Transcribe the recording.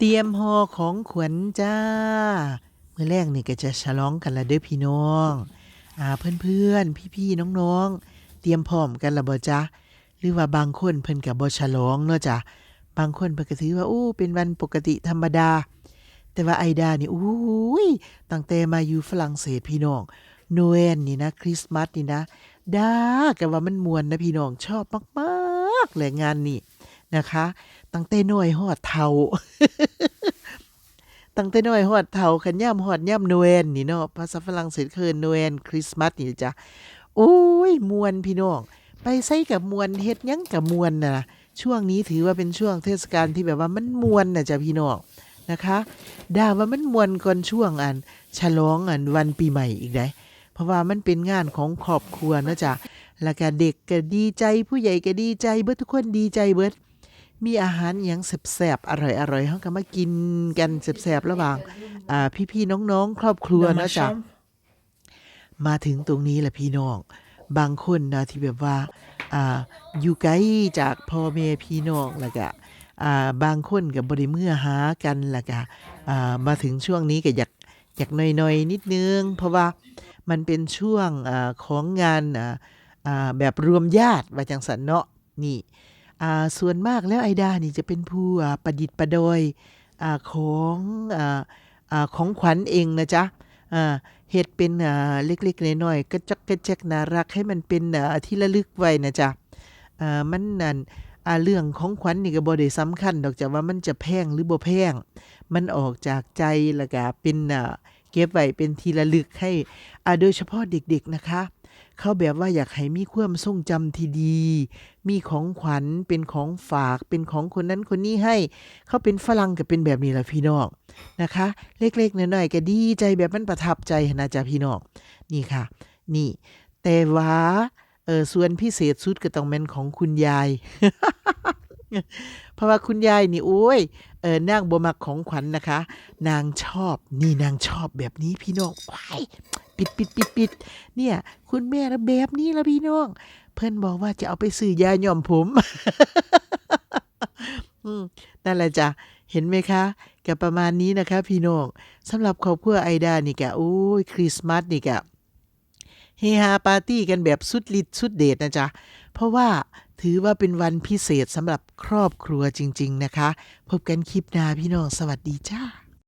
เตรียมห่อของขวัญจ้า เมื้อแรกนี่ก็จะฉลองกันละเด้อพี่น้องอ่าเพื่อนๆ พี่ๆ น้องๆ เตรียมพร้อมกันละบ่จ๊ะหรือว่าบางคนเพิ่นก็บ่ฉลองเนาะจ้ะบางคนเพิ่นก็ถือว่าอู้เป็นวันปกติธรรมดา แต่ว่าไอดานี่อู้ยตั้งแต่มาอยู่ฝรั่งเศสพี่น้องโนเอลนี่นะคริสต์มาสนี่นะดาก็ว่ามันมวนนะพี่น้องชอบมากๆเลยงานนี้ นะคะ ตั้งแต่น้อยฮอดเฒ่าตั้งแต่น้อยฮอดเฒ่าคันย่ำฮอดย่ำโนเอลนี่เนาะภาษาฝรั่งเศสคือโนเอลคริสต์มาสนี่จ้ะโอ้ยมวนพี่น้องไปใส่กับมวนเฮ็ดยังกับมวนนะนะช่วงนี้ถือว่าเป็นช่วงเทศกาลที่แบบว่ามันมวนนะจ้ะพี่น้องนะคะดาว่ามันมวนก่อนช่วงอัน ฉลองอันวันปีใหม่อีกได้เพราะว่ามันเป็นงานของครอบครัวนะจ้ะแล้วก็เด็กก็ดีใจผู้ใหญ่ก็ดีใจเบิดทุกคนดีใจเบิด มีอาหารอหย่างแซ่บๆอร่อยๆเฮาก็มากินกันแซ่บๆระหว่างอ่าพี่ๆน้องๆ ครอบครัวเนาะจ้ะมาถึงตรงนี้แหละพี่น้อง บางคนนะที่แบบว่าอ่าอยู่ไกลจากพ่อแม่พี่น้องแล้วก็อ่าบางคนกับบริเมื่อหากันแล้วก็อ่ามาถึงช่วงนี้ก็อยากอยากหน่อยๆนิดนึง เพราะว่ามันเป็นช่วงอาของงานอ่าอ่าแบบรวมญาติว่าจังสันเนาะนี่อ่า ส่วนมากแล้วไอดานี่จะเป็นผู้ประดิษฐ์ประดอยอของอของขวัญเองนะจ๊ะเฮ็ดเป็นเล็กๆน้อยๆกระจักกระแจกน่ารักให้มันเป็นที่ระลึกไว้นะจ๊ะมันนั่นเรื่องของขวัญนี่ก็บ่ได้สำคัญดอกจ้ะว่ามันจะแพงหรือบ่แพงมันออกจากใจแล้วก็เป็นอ เก็บไว้เป็นที่ระลึกให้อาโดยเฉพาะเด็กๆนะคะ เขาแบบว่าอยากให้มีความทรงจำที่ดี มีของขวัญเป็นของฝากเป็นของคนนั้นคนนี้ให้ เขาเป็นฝรั่งก็เป็นแบบนี้ละพี่น้องนะคะ เล็กๆน้อยๆก็ดีใจแบบมันประทับใจนนะจ๊ะพี่น้องนี่ค่ะ นี่ แต่ว่าเออส่วนพิเศษสุดก็ต้องเป็นของคุณยาย เพราะว่าคุณยายนี่โอ้ยเออนางบมักของขวัญนะคะ นางชอบนี่นางชอบแบบนี้พี่น้องว้ายปิดปิดปิดปิดเนี่ย คุณแม่ละแบบนี้ละพี่น้อง เพื่อนบอกว่าจะเอาไปซื้อยาหย่อมผมอืมนั่นแหละจ้ะเห็นไหมคะกับประมาณนี้นะคะ พี่น้องสำหรับครอบครัวไอดานี่กะโอ้ยคริสต์มาสนี่กะ เฮฮาปาร์ตี้กันแบบสุดฤทธิ์สุดเดชนะจ๊ะ เพราะว่าถือว่าเป็นวันพิเศษสำหรับครอบครัวจริง ๆ นะคะ พบกันคลิปหน้าพี่น้องสวัสดีจ้า